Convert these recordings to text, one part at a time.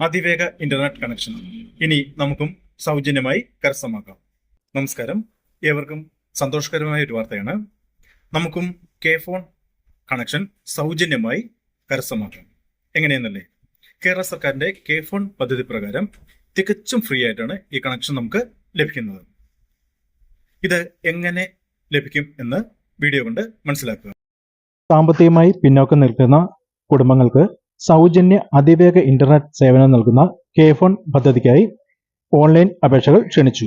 അതിവേഗ internet connection ഇനി നമുക്കും സൗജന്യമായി കരസ്ഥമാക്കാം. നമസ്കാരം. ഏവർക്കും സന്തോഷകരമായ ഒരു വാർത്തയാണ്. നമുക്കും കെ ഫോൺ കണക്ഷൻ സൗജന്യമായി കരസ്ഥമാക്കാം. എങ്ങനെയെന്നല്ലേ? കേരള സർക്കാരിന്റെ കെ ഫോൺ പദ്ധതി പ്രകാരം തികച്ചും ഫ്രീ ആയിട്ടാണ് ഈ കണക്ഷൻ നമുക്ക് ലഭിക്കുന്നത്. ഇത് എങ്ങനെ ലഭിക്കും എന്ന് വീഡിയോ കൊണ്ട് മനസ്സിലാക്കുക. സാമ്പത്തികമായി പിന്നോക്കം നിൽക്കുന്ന കുടുംബങ്ങൾക്ക് സൗജന്യ അതിവേഗ ഇന്റർനെറ്റ് സേവനം നൽകുന്ന കെ ഫോൺ പദ്ധതിക്കായി ഓൺലൈൻ അപേക്ഷകൾ ക്ഷണിച്ചു.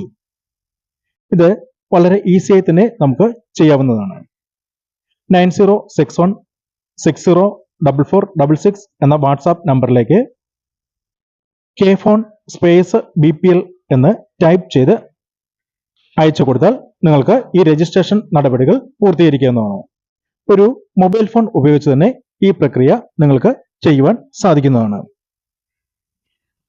ഇത് വളരെ ഈസിയായി തന്നെ നമുക്ക് ചെയ്യാവുന്നതാണ്. Nine zero six one six zero double four double six എന്ന വാട്സാപ്പ് നമ്പറിലേക്ക് K phone space B P L എന്ന് ടൈപ്പ് ചെയ്ത് അയച്ചു കൊടുത്താൽ നിങ്ങൾക്ക് ഈ രജിസ്ട്രേഷൻ നടപടികൾ പൂർത്തീകരിക്കാവുന്നതാണ്. ഒരു മൊബൈൽ ഫോൺ ഉപയോഗിച്ച് തന്നെ ഈ പ്രക്രിയ നിങ്ങൾക്ക് ചെയ്യുവാൻ സാധിക്കുന്നതാണ്.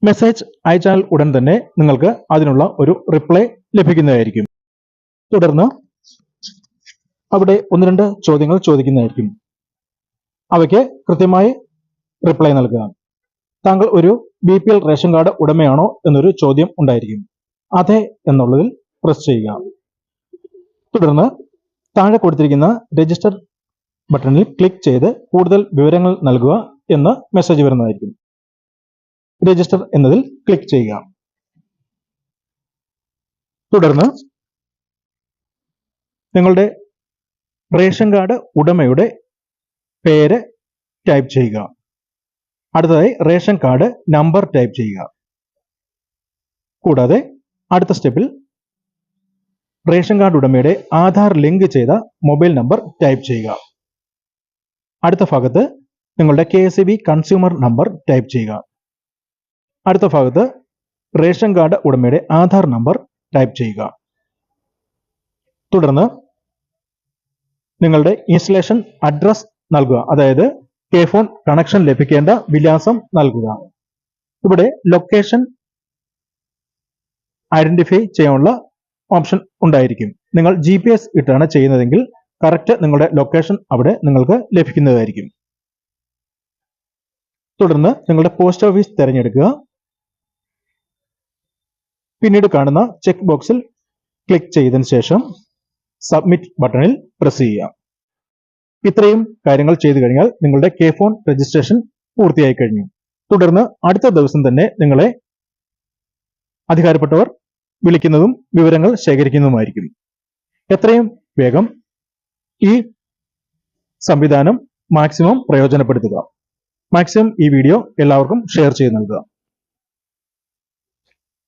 മെസ്സേജ് അയച്ചാൽ ഉടൻ തന്നെ നിങ്ങൾക്ക് അതിനുള്ള ഒരു റിപ്ലൈ ലഭിക്കുന്നതായിരിക്കും. തുടർന്ന് അവിടെ ഒന്ന് രണ്ട് ചോദ്യങ്ങൾ ചോദിക്കുന്നതായിരിക്കും. അവയ്ക്ക് കൃത്യമായി റിപ്ലൈ നൽകുക. താങ്കൾ ഒരു B P L ration card ഉടമയാണോ എന്നൊരു ചോദ്യം ഉണ്ടായിരിക്കും. അതെ എന്നുള്ളതിൽ പ്രസ് ചെയ്യുക. തുടർന്ന് താഴെ കൊടുത്തിരിക്കുന്ന രജിസ്റ്റർ ബട്ടണിൽ ക്ലിക്ക് ചെയ്ത് കൂടുതൽ വിവരങ്ങൾ നൽകുക. എന്ന് മെസ്സേജ് വരുന്നതായിരിക്കും. രജിസ്റ്റർ എന്നതിൽ ക്ലിക്ക് ചെയ്യുക. തുടർന്ന് നിങ്ങളുടെ റേഷൻ കാർഡ് ഉടമയുടെ പേര് ടൈപ്പ് ചെയ്യുക. അടുത്തതായി റേഷൻ കാർഡ് നമ്പർ ടൈപ്പ് ചെയ്യുക. കൂടാതെ അടുത്ത സ്റ്റെപ്പിൽ റേഷൻ കാർഡ് ഉടമയുടെ ആധാർ ലിങ്ക് ചെയ്ത മൊബൈൽ നമ്പർ ടൈപ്പ് ചെയ്യുക. അടുത്ത ഭാഗത്ത് നിങ്ങളുടെ K S B consumer number type ചെയ്യുക. അടുത്ത ഭാഗത്ത് റേഷൻ കാർഡ് ഉടമയുടെ ആധാർ നമ്പർ ടൈപ്പ് ചെയ്യുക. തുടർന്ന് നിങ്ങളുടെ ഇൻസ്റ്റലേഷൻ അഡ്രസ് നൽകുക. അതായത് കെ ഫോൺ കണക്ഷൻ ലഭിക്കേണ്ട വിലാസം നൽകുക. ഇവിടെ ലൊക്കേഷൻ ഐഡന്റിഫൈ ചെയ്യാനുള്ള ഓപ്ഷൻ ഉണ്ടായിരിക്കും. നിങ്ങൾ ജി ഇട്ടാണ് ചെയ്യുന്നതെങ്കിൽ കറക്റ്റ് നിങ്ങളുടെ ലൊക്കേഷൻ അവിടെ നിങ്ങൾക്ക് ലഭിക്കുന്നതായിരിക്കും. തുടർന്ന് നിങ്ങളുടെ പോസ്റ്റ് ഓഫീസ് തിരഞ്ഞെടുക്കുക. പിന്നീട് കാണുന്ന ചെക്ക് ബോക്സിൽ ക്ലിക്ക് ചെയ്തതിനു ശേഷം സബ്മിറ്റ് ബട്ടണിൽ പ്രസ് ചെയ്യുക. ഇത്രയും കാര്യങ്ങൾ ചെയ്തു കഴിഞ്ഞാൽ നിങ്ങളുടെ കെ ഫോൺ രജിസ്ട്രേഷൻ പൂർത്തിയായി കഴിഞ്ഞു. തുടർന്ന് അടുത്ത ദിവസം തന്നെ നിങ്ങളെ അധികാരപ്പെട്ടവർ വിളിക്കുന്നതും വിവരങ്ങൾ ശേഖരിക്കുന്നതുമായിരിക്കും. എത്രയും വേഗം ഈ സംവിധാനം മാക്സിമം പ്രയോജനപ്പെടുത്തുക. മാക്സിമം ഈ വീഡിയോ എല്ലാവർക്കും ഷെയർ ചെയ്ത് നൽകുക.